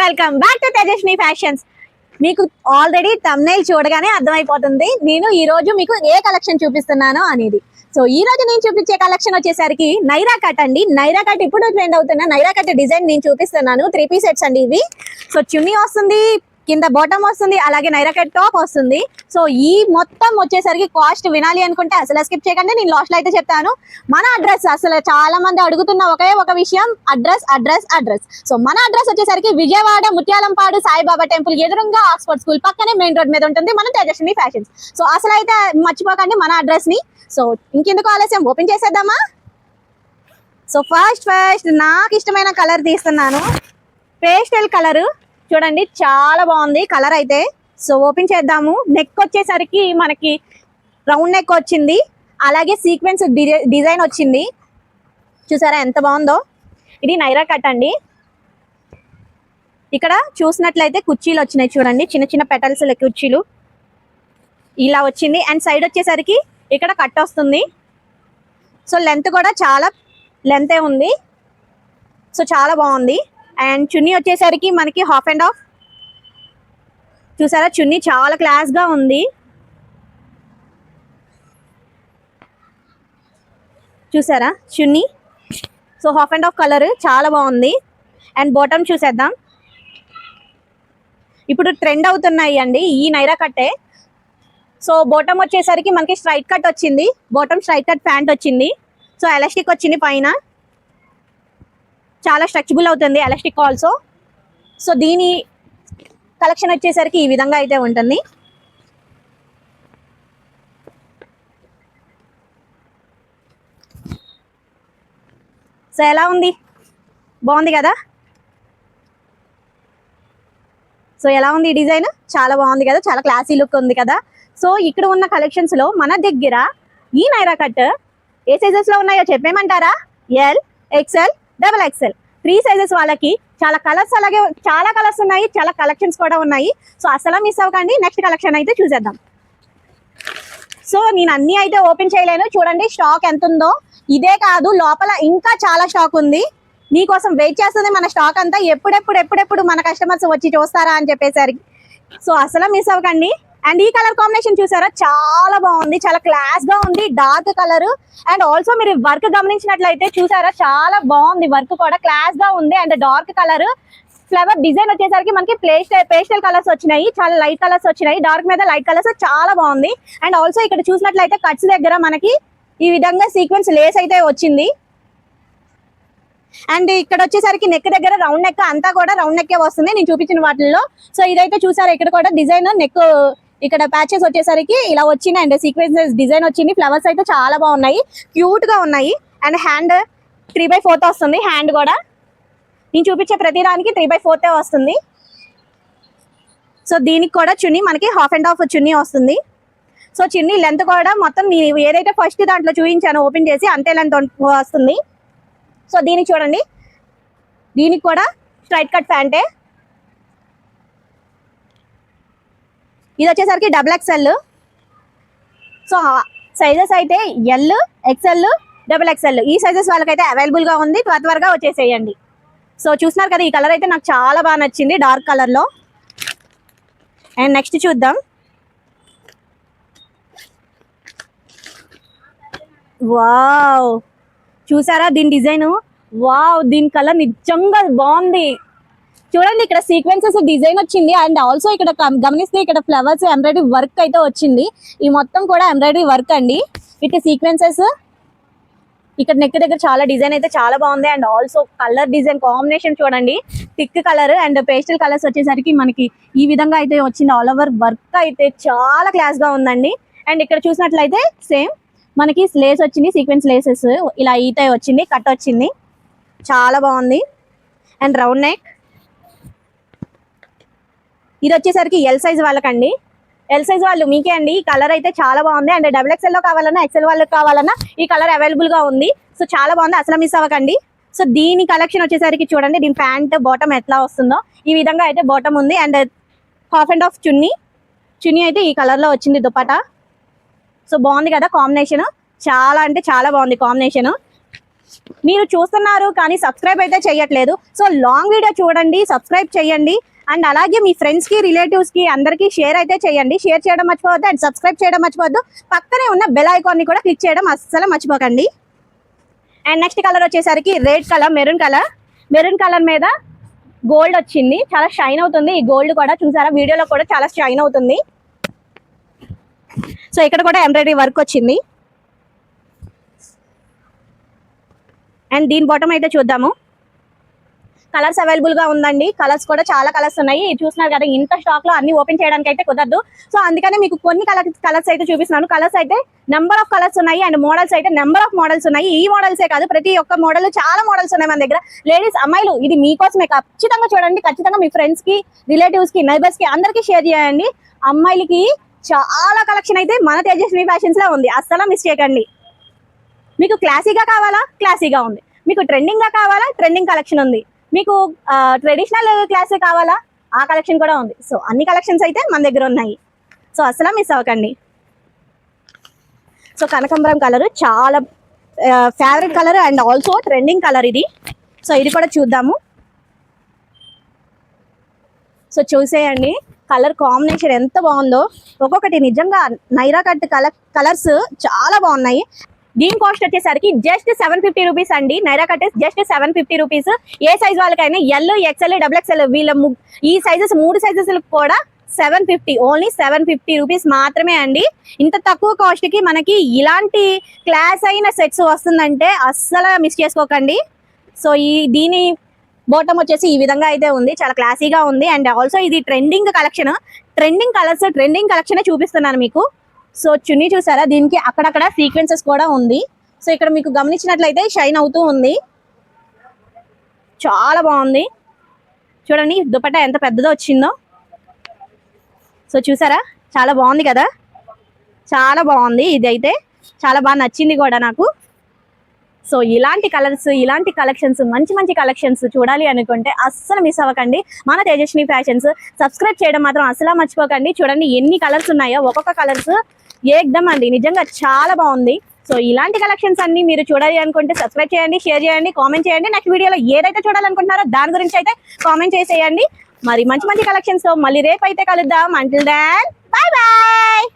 Welcome back to Tejaswi fashions మీకు already thumbnail చూడగానే అర్థమైపోతుంది. నేను ఈ రోజు మీకు ఏ కలెక్షన్ చూపిస్తున్నానో అనేది. సో ఈ రోజు నేను చూపించే కలెక్షన్ వచ్చేసరికి నైరా కట్ అండి. నైరా కట్ ఇప్పుడు ట్రెండ్ అవుతున్న నైరా కట్ డిజైన్ నేను చూపిస్తున్నాను. త్రీ పీస్ సెట్స్ అండి ఇవి. సో చున్నీ వస్తుంది. కింద బాటమ్ వస్తుంది అలాగే నైరా టాప్ వస్తుంది. సో ఈ మొత్తం వచ్చేసరికి కాస్ట్ వినాలి అనుకుంటే అసలు స్కిప్ చేయకండి నేను లాస్ట్లో అయితే చెప్తాను. మన అడ్రస్ అసలు చాలా మంది అడుగుతున్న ఒకే ఒక విషయం అడ్రస్ అడ్రస్ అడ్రస్ సో మన అడ్రస్ వచ్చేసరికి విజయవాడ ముత్యాలంపాడు సాయిబాబా టెంపుల్ ఎదురుగా ఆక్స్ఫర్డ్ స్కూల్ పక్కనే మెయిన్ రోడ్ మీద ఉంటుంది మన తేజస్వి ఫ్యాషన్స్ సో అసలు అయితే మర్చిపోకండి మన అడ్రస్ని. సో ఇంకెందుకు ఆలస్యం? ఓపెన్ చేసేద్దామా? సో ఫస్ట్ ఫస్ట్ నాకు ఇష్టమైన కలర్ తీస్తున్నాను. పేస్టల్ కలరు చూడండి చాలా బాగుంది కలర్ అయితే. సో ఓపెన్ చేద్దాము. నెక్ వచ్చేసరికి మనకి రౌండ్ నెక్ వచ్చింది. అలాగే సీక్వెన్స్ డిజైన్ వచ్చింది. చూసారా ఎంత బాగుందో? ఇది నైరా కట్ అండి. ఇక్కడ చూసినట్లయితే కుర్చీలు వచ్చినాయి చూడండి. చిన్న చిన్న పెటల్స్ కుర్చీలు. ఇలా వచ్చింది. అండ్ సైడ్ వచ్చేసరికి ఇక్కడ కట్ వస్తుంది. సో లెంత్ కూడా చాలా లెంతే ఉంది. సో చాలా బాగుంది. అండ్ చున్నీ వచ్చేసరికి మనకి హాఫ్ అండ్ హాఫ్ చూసారా? చున్నీ చాలా క్లాస్గా ఉంది. చూసారా? చున్నీ? So half and half colour చాలా బాగుంది. అండ్ బాటమ్ చూసేద్దాం. ఇప్పుడు ట్రెండ్ అవుతున్నాయి అండి ఈ నైరా కట్టే. సో బాటమ్ వచ్చేసరికి మనకి స్ట్రైట్ కట్ వచ్చింది. బాటమ్ స్ట్రైట్ కట్ ప్యాంట్ వచ్చింది. సో ఎలాస్టిక్ వచ్చింది పైన. చాలా స్ట్రెచబుల్ అవుతుంది ఎలాస్టిక్ ఆల్సో సో దీని కలెక్షన్ వచ్చేసరికి ఈ విధంగా అయితే ఉంటుంది. సో ఎలా ఉంది? బాగుంది కదా? సో ఎలా ఉంది ఈ డిజైన్? చాలా బాగుంది కదా? చాలా క్లాసీ లుక్ ఉంది కదా? సో ఇక్కడ ఉన్న కలెక్షన్స్లో మన దగ్గర ఈ నైరా కట్ ఏ సైజెస్లో ఉన్నాయో చెప్పేమంటారా L XL double XL. Three sizes వాళ్ళకి చాలా కలర్స్ అలాగే చాలా కలర్స్ ఉన్నాయి చాలా కలెక్షన్స్ కూడా ఉన్నాయి. సో అసలు మిస్ అవ్వకండి. నెక్స్ట్ కలెక్షన్ అయితే చూసేద్దాం. సో నేను అన్ని అయితే ఓపెన్ చేయలేను. చూడండి స్టాక్ ఎంత ఉందో ఇదే కాదు లోపల ఇంకా చాలా స్టాక్ ఉంది. మీకోసం వెయిట్ చేస్తుంది మన స్టాక్ అంతా. ఎప్పుడెప్పుడు ఎప్పుడెప్పుడు మన కస్టమర్స్ వచ్చి చూస్తారా అని చెప్పేసరికి. సో అసలు మిస్ అవ్వకండి. అండ్ ఈ కలర్ కాంబినేషన్ చూసారా? చాలా బాగుంది చాలా క్లాస్గా ఉంది డార్క్ కలర్ అండ్ ఆల్సో మీరు వర్క్ గమనించినట్లయితే చూసారా చాలా బాగుంది వర్క్ కూడా క్లాస్గా ఉంది. And dark colour flower design వచ్చేసరికి మనకి ప్లేస్టల్ పేస్టల్ కలర్స్ వచ్చినాయి చాలా లైట్ కలర్స్ వచ్చినాయి. డార్క్ మీద లైట్ కలర్స్ చాలా బాగుంది. అండ్ ఆల్సో ఇక్కడ చూసినట్లయితే కట్స్ దగ్గర మనకి ఈ విధంగా సీక్వెన్స్ లేస్ అయితే వచ్చింది. అండ్ ఇక్కడ వచ్చేసరికి నెక్ దగ్గర రౌండ్ నెక్ అంతా కూడా రౌండ్ నెక్కే వస్తుంది. నేను చూపించిన వాటిల్లో. సో ఇదైతే చూసారా ఇక్కడ కూడా డిజైన్ నెక్ ఇక్కడ ప్యాచెస్ వచ్చేసరికి ఇలా వచ్చినాయి అండ్. సీక్వెన్సెస్ డిజైన్ వచ్చింది. ఫ్లవర్స్ అయితే చాలా బాగున్నాయి. క్యూట్గా ఉన్నాయి. And hand three by fourth వస్తుంది. హ్యాండ్ కూడా. నేను చూపించే ప్రతి దానికి త్రీ బై ఫోర్తే వస్తుంది. సో దీనికి కూడా చున్నీ మనకి హాఫ్ అండ్ హాఫ్ చున్నీ వస్తుంది. సో చున్నీ లెంత్ కూడా మొత్తం నేను ఏదైతే ఫస్ట్ దాంట్లో చూపించాను ఓపెన్ చేసి అంతే లెంత్ వస్తుంది. సో దీనికి చూడండి. దీనికి కూడా స్ట్రైట్ కట్ ప్యాంటే ఇది వచ్చేసరికి డబుల్ ఎక్స్ఎల్ సో సైజెస్ అయితే ఎల్ ఎక్స్ఎల్ డబుల్ ఎక్స్ఎల్ ఈ సైజెస్ వాళ్ళకైతే అవైలబుల్గా ఉంది. త్వర త్వరగా వచ్చేసేయండి. సో చూసినారు కదా ఈ కలర్ అయితే నాకు చాలా బాగా నచ్చింది డార్క్ కలర్లో అండ్ నెక్స్ట్ చూద్దాం. వావ్ చూసారా దీని డిజైన్? వావ్ దీని కలర్ నిజంగా బాగుంది. చూడండి ఇక్కడ సీక్వెన్సెస్ డిజైన్ వచ్చింది. అండ్ ఆల్సో ఇక్కడ గమనిస్తే ఇక్కడ ఫ్లవర్స్ ఎంబ్రాయిడరీ వర్క్ అయితే వచ్చింది. ఈ మొత్తం కూడా ఎంబ్రాయిడరీ వర్క్ అండి. విత్ సీక్వెన్సెస్ ఇక్కడ నెక్ దగ్గర చాలా డిజైన్ అయితే చాలా బాగుంది. And also colour design combination చూడండి. Thick colour and pastel colours వచ్చేసరికి మనకి ఈ విధంగా అయితే వచ్చింది. ఆల్ ఓవర్ వర్క్ అయితే చాలా క్లాస్గా ఉందండి. అండ్ ఇక్కడ చూసినట్లయితే సేమ్ మనకి లేస్ వచ్చింది సీక్వెన్స్ లేసెస్ ఇలా ఈత వచ్చింది కట్ వచ్చింది. చాలా బాగుంది. అండ్ రౌండ్ నెక్ ఇది వచ్చేసరికి ఎల్ సైజ్ వాళ్ళకండి. ఎల్ సైజ్ వాళ్ళు మీకే అండి. ఈ కలర్ అయితే చాలా బాగుంది. అండ్ డబుల్ ఎక్స్ఎల్లో కావాలన్నా ఎక్స్ఎల్ వాళ్ళకి కావాలన్నా ఈ కలర్ అవైలబుల్గా ఉంది. సో చాలా బాగుంది. అసలు మిస్ అవ్వకండి. సో దీని కలెక్షన్ వచ్చేసరికి చూడండి. దీని ప్యాంట్ బాటమ్ ఎట్లా వస్తుందో. ఈ విధంగా అయితే బాటమ్ ఉంది. And half and half chunni. Chunni అయితే ఈ కలర్లో వచ్చింది దుపట సో బాగుంది కదా కాంబినేషన్ చాలా అంటే చాలా బాగుంది కాంబినేషన్ మీరు చూస్తున్నారు కానీ సబ్స్క్రైబ్ అయితే చేయట్లేదు. సో లాంగ్ వీడియో చూడండి. సబ్స్క్రైబ్ చేయండి. అండ్ అలాగే మీ ఫ్రెండ్స్కి రిలేటివ్స్కి అందరికీ షేర్ అయితే చేయండి. షేర్ చేయడం మర్చిపోవద్దు అండ్ సబ్స్క్రైబ్ చేయడం మర్చిపోవద్దు. పక్కనే ఉన్న బెల్ ఐకాన్ని కూడా క్లిక్ చేయడం అస్సలు మర్చిపోకండి. అండ్ నెక్స్ట్ కలర్ వచ్చేసరికి red colour maroon colour. Maroon colour మీద గోల్డ్ వచ్చింది. చాలా షైన్ అవుతుంది. ఈ గోల్డ్ కూడా చూసారా? వీడియోలో కూడా చాలా షైన్ అవుతుంది. సో ఇక్కడ కూడా ఎంబ్రాయిడరీ వర్క్ వచ్చింది. అండ్ దీని బాటమ్ అయితే చూద్దాము. కలర్స్ అవైలబుల్గా ఉందండి. కలర్స్ కూడా చాలా కలర్స్ ఉన్నాయి. చూసినారు కదా ఇంత స్టాక్లో అన్ని ఓపెన్ చేయడానికి అయితే కుదరదు. సో అందుకనే మీకు కొన్ని కలర్ కలర్స్ అయితే చూపిస్తున్నాను. కలర్స్ అయితే నెంబర్ ఆఫ్ కలర్స్ ఉన్నాయి అండ్ మోడల్స్ అయితే నెంబర్ ఆఫ్ మోడల్స్ ఉన్నాయి. ఈ మోడల్సే కాదు ప్రతి ఒక్క మోడల్ చాలా మోడల్స్ ఉన్నాయి మన దగ్గర. లేడీస్ అమ్మాయిలు ఇది మీకోసమే ఖచ్చితంగా చూడండి. ఖచ్చితంగా మీ ఫ్రెండ్స్కి రిలేటివ్స్కి నైబర్స్కి అందరికీ షేర్ చేయండి. అమ్మాయిలకి చాలా కలెక్షన్ అయితే మన తేజస్వి ఫ్యాషన్స్లో ఉంది. అస్సలు మిస్ చేయకండి మీకు క్లాసీగా కావాలా? క్లాసీగా ఉంది. మీకు ట్రెండింగ్గా కావాలా? ట్రెండింగ్ కలెక్షన్ ఉంది. మీకు ట్రెడిషనల్ క్లాస్ కావాలా? ఆ కలెక్షన్ కూడా ఉంది. సో అన్ని కలెక్షన్స్ అయితే మన దగ్గర ఉన్నాయి. సో అసలు మిస్ అవ్వకండి. సో కనకంబరం కలర్ చాలా favourite colour and also trending colour ఇది. సో ఇది కూడా చూద్దాము. సో చూసేయండి. కలర్ కాంబినేషన్ ఎంత బాగుందో. ఒక్కొక్కటి నిజంగా నైరా కట్ కలర్ కలర్స్ చాలా బాగున్నాయి. దీని కాస్ట్ వచ్చేసరికి జస్ట్ సెవెన్ ఫిఫ్టీ రూపీస్ అండి. Naira cut just seven fifty rupees ఏ సైజ్ వాళ్ళకైనా ఎల్ ఎక్స్ఎల్ డబుల్ ఎక్స్ఎల్ వీళ్ళ ఈ సైజెస్ మూడు సైజెస్ కూడా seven fifty only seven fifty rupees మాత్రమే అండి. ఇంత తక్కువ కాస్ట్కి మనకి ఇలాంటి క్లాస్ అయిన సెట్స్ వస్తుందంటే అస్సలు మిస్ చేసుకోకండి. సో ఈ దీని బాటమ్ వచ్చేసి ఈ విధంగా అయితే ఉంది. చాలా క్లాసీగా ఉంది. అండ్ ఆల్సో ఇది trending collection trending colours trending collection చూపిస్తున్నాను మీకు. సో చున్నీ చూసారా? దీనికి అక్కడక్కడ సీక్వెన్సెస్ కూడా ఉంది. సో ఇక్కడ మీకు గమనించినట్లయితే షైన్ అవుతూ ఉంది. చాలా బాగుంది. చూడండి దుపట్ట ఎంత పెద్దదో వచ్చిందో. సో చూసారా? చాలా బాగుంది కదా? చాలా బాగుంది ఇది అయితే చాలా బాగా నచ్చింది కూడా నాకు. సో ఇలాంటి కలర్స్ ఇలాంటి కలెక్షన్స్ మంచి మంచి కలెక్షన్స్ చూడాలి అనుకుంటే అస్సలు మిస్ అవ్వకండి. మన తేజస్వి ఫ్యాషన్స్ సబ్స్క్రైబ్ చేయడం మాత్రం అసలు మర్చిపోకండి. చూడండి ఎన్ని కలర్స్ ఉన్నాయో ఒక్కొక్క కలర్స్ ఏకదమ్ అండి. నిజంగా చాలా బాగుంది. సో ఇలాంటి కలెక్షన్స్ అన్ని మీరు చూడాలి అనుకుంటే సబ్స్క్రైబ్ చేయండి షేర్ చేయండి కామెంట్ చేయండి. నెక్స్ట్ వీడియోలో ఏదైతే చూడాలనుకుంటున్నారో దాని గురించి అయితే కామెంట్ చేసేయండి. మరి మంచి మంచి కలెక్షన్స్ మళ్ళీ రేపు అయితే కలుద్దాం. అంటిల్ దాన్ బాయ్ బాయ్